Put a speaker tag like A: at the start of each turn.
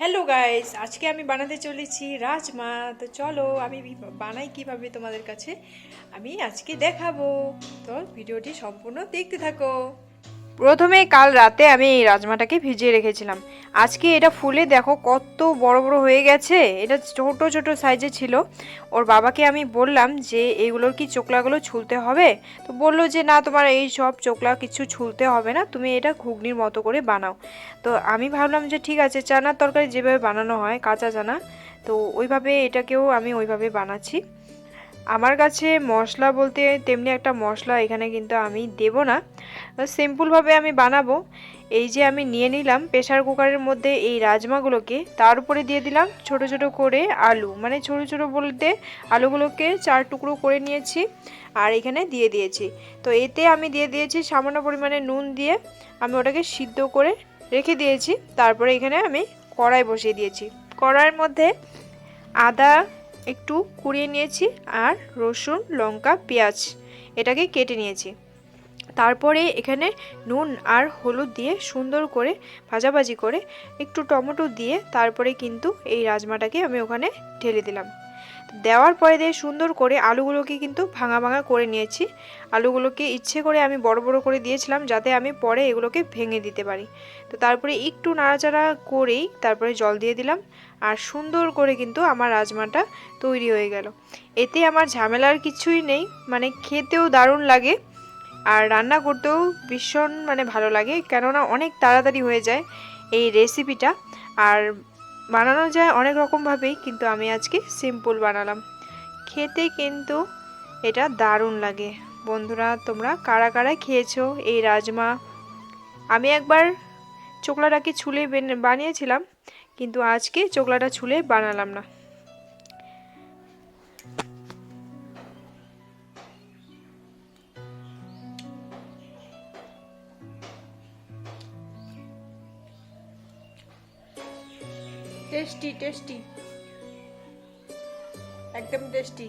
A: Hello guys আজকে আমি বানাতে চলেছি রাজমা। তো চলো, আমি বানাই কীভাবে তোমাদের কাছে? আমি আজকে দেখাবো। তো ভিডিওটি সম্পূর্ণ দেখতে থাকো। প্রথমে কাল রাতে আমি এই রাজমাটাকে ভিজিয়ে রেখেছিলাম। আজকে এটা ফুলে দেখো কত বড় বড় হয়ে গেছে। এটা ছোট ছোট সাইজে ছিল। ওর বাবাকে আমি বললাম যে, এইগুলোর কি চোকলাগুলো ছুলতে হবে? তো বলল যে, না, তোমার এই সব চোকলা কিছু ছুলতে হবে না। তুমি এটা ঘুগনির মতো করে বানাও। তো আমি ভাবলাম যে, ঠিক আছে, চানার তরকারি যেভাবে বানানো হয়, কাঁচা চানা। তো ওইভাবে এটাকেও আমি ওইভাবে বানাচ্ছি। আমার কাছে মশলা বলতে তেমনি একটা মশলা এখানে কিন্তু আমি দেব না। সিম্পলভাবে আমি বানাবো। এই যে আমি নিয়ে নিলাম প্রেশার কুকারের মধ্যে এই রাজমাগুলোকে, তার উপরে দিয়ে দিলাম ছোট ছোট করে আলু। মানে ছোট ছোট বলতে আলুগুলোকে চার টুকরো করে নিয়েছি আর এখানে দিয়ে দিয়েছি। তো এতে আমি দিয়ে দিয়েছি সামান্য পরিমাণে নুন দিয়ে আমি ওটাকে সিদ্ধ করে রেখে দিয়েছি। তারপরে এখানে আমি কড়াই বসিয়ে দিয়েছি। কড়াইয়ের মধ্যে আদা একটু কুড়িয়ে নিয়েছি আর রসুন, লঙ্কা, পেঁয়াজ এটাকে কেটে নিয়েছি। তারপরে এখানে নুন আর হলুদ দিয়ে সুন্দর করে ভাজাভাজি করে একটু টমেটো দিয়ে তারপরে কিন্তু এই রাজমাটাকে আমি ওখানে ঢেলে দিলাম। দেওয়ার পরে দিয়ে সুন্দর করে আলুগুলোকে কিন্তু ভাঙা ভাঙা করে নিয়েছি। আলুগুলোকে ইচ্ছে করে আমি বড় বড় করে দিয়েছিলাম যাতে আমি পরে এগুলোকে ভেঙে দিতে পারি। তো তারপরে একটু নাড়াচাড়া করেই তারপরে জল দিয়ে দিলাম আর সুন্দর করে কিন্তু আমার রাজমাটা তৈরি হয়ে গেল। এতে আমার ঝামেলার কিছুই নেই মানে খেতেও দারুণ লাগে আর রান্না করতেও ভীষণ মানে ভালো লাগে। কেননা অনেক তাড়াতাড়ি হয়ে যায় এই রেসিপিটা আর বানানো যায় অনেক রকমভাবেই, কিন্তু আমি আজকে সিম্পল বানালাম। খেতে কিন্তু এটা দারুণ লাগে। বন্ধুরা, তোমরা কারা কারা খেয়েছো? এই রাজমা। আমি একবার চোকলাটাকে ছুলে বেন- বানিয়েছিলাম, কিন্তু আজকে চোকলাটা ছুলে বানালাম না। টেস্টি টেস্টি একদম টেস্টি